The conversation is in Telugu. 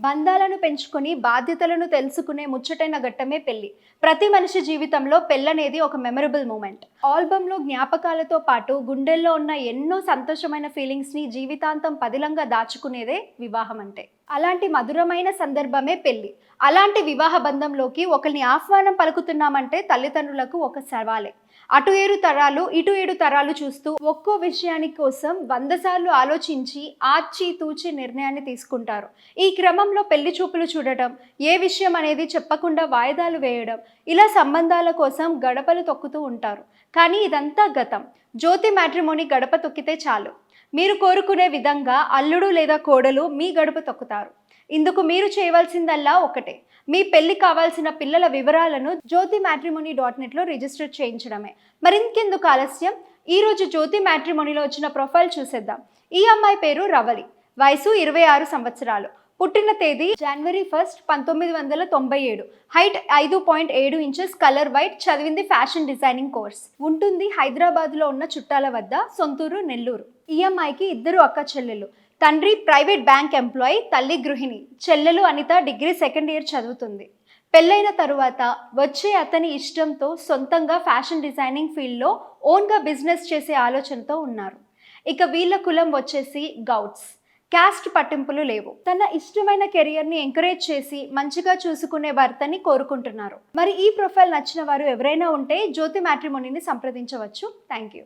బంధాలను పెంచుకొని బాధ్యతలను తెలుసుకునే ముచ్చటైన ఘట్టమే పెళ్ళి ప్రతి మనిషి జీవితంలో పెళ్ళనేది ఒక మెమరబుల్ మూమెంట్. ఆల్బంలో జ్ఞాపకాలతో పాటు గుండెల్లో ఉన్న ఎన్నో సంతోషమైన ఫీలింగ్స్ని జీవితాంతం పదిలంగా దాచుకునేదే వివాహం అంటే అలాంటి మధురమైన సందర్భమే పెళ్ళి అలాంటి వివాహ బంధంలోకి ఒకరిని ఆహ్వానం పలుకుతున్నామంటే తల్లిదండ్రులకు ఒక సవాలే. అటు ఏడు తరాలు ఇటు ఏడు తరాలు చూస్తూ ఒక్కో విషయాని కోసం వంద సార్లు ఆలోచించి ఆచి తూచి నిర్ణయాన్ని తీసుకుంటారు. ఈ క్రమంలో పెళ్ళి చూపులు చూడటం ఏ విషయం అనేది చెప్పకుండా వాయిదాలు వేయడం ఇలా సంబంధాల కోసం గడపలు తొక్కుతూ ఉంటారు. కానీ ఇదంతా గతం. జ్యోతి మ్యాట్రిమోని గడప తొక్కితే చాలు. మీరు కోరుకునే విధంగా అల్లుడు లేదా కోడలు మీ గడప తొక్కుతారు. ఇందుకు మీరు చేయవలసిందల్లా ఒకటే. మీ పెళ్ళి కావాల్సిన పిల్లల వివరాలను జ్యోతి మ్యాట్రిమోని డాట్ నెట్లో రిజిస్టర్ చేయించడమే. మరింకెందుకు ఆలస్యం? ఈరోజు జ్యోతి మ్యాట్రిమోనీలో వచ్చిన ప్రొఫైల్ చూసేద్దాం. ఈ అమ్మాయి పేరు రవలి. వయసు ఇరవై ఆరు సంవత్సరాలు. పుట్టిన తేదీ జనవరి ఫస్ట్ పంతొమ్మిది వందల తొంభై ఏడు. హైట్ ఐదు పాయింట్ ఏడు ఇంచెస్ కలర్ వైట్ చదివింది ఫ్యాషన్ డిజైనింగ్ కోర్స్ ఉంటుంది హైదరాబాద్లో ఉన్న చుట్టాల వద్ద సొంతూరు నెల్లూరు. ఈఎంఐకి ఇద్దరు అక్క చెల్లెలు. తండ్రి ప్రైవేట్ బ్యాంక్ ఎంప్లాయీ తల్లి గృహిణి. చెల్లెలు అనిత డిగ్రీ సెకండ్ ఇయర్ చదువుతుంది. పెళ్ళైన తరువాత వచ్చే అతని ఇష్టంతో సొంతంగా ఫ్యాషన్ డిజైనింగ్ ఫీల్డ్లో ఓన్గా బిజినెస్ చేసే ఆలోచనతో ఉన్నారు. ఇక వీళ్ళ కులం వచ్చేసి గౌట్స్ క్యాస్ట్ పట్టింపులు లేవు. తన ఇష్టమైన కెరియర్ని ఎంకరేజ్ చేసి మంచిగా చూసుకునే భర్తని కోరుకుంటున్నారు. మరి ఈ ప్రొఫైల్ నచ్చిన వారు ఎవరైనా ఉంటే జ్యోతి మ్యాట్రిమోనీని సంప్రదించవచ్చు. Thank you